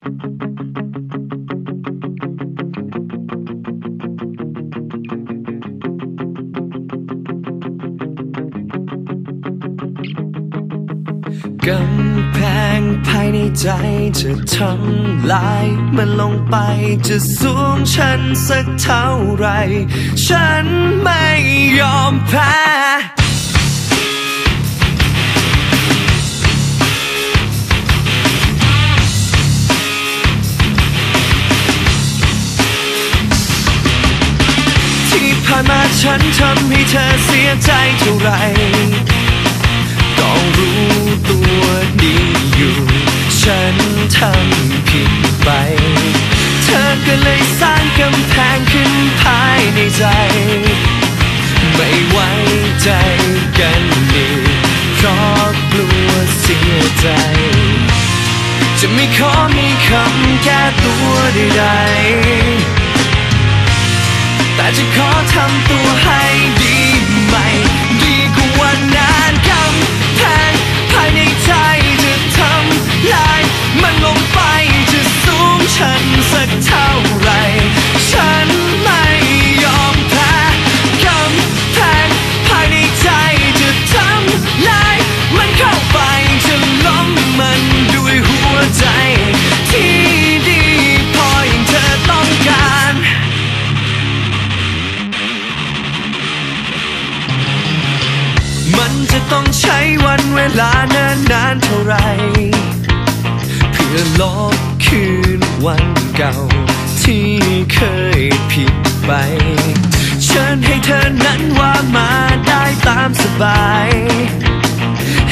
กำแพงภายในใจจะทำลายมันลงไปจะสูงฉันสักเท่าไร ฉันไม่ยอมแพ้ ผ่านมาฉันทำให้เธอเสียใจเท่าไหรก็รู้ตัวดีอยู่ ฉันทำผิดไป เธอก็เลยสร้างกำแพงขึ้นภายในใจ ไม่ไว้ใจกันอีกเพราะกลัวเสียใจ จะไม่ขอมีคำแก้ตัวใดๆ ข ช้วันเวลานานนานเท่าไร เพื่อลบคืนวันเก่า ที่เคยผิดไป เชิญให้เธอนั้นว่ามาได้ตามสบาย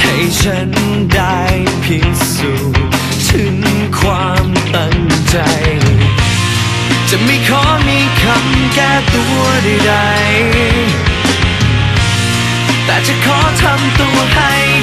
ให้ฉันได้พิสูจน์ถึงความตั้งใจ จะไม่ขอมีคำแก้ตัวใดๆ จะขอทำตัวให้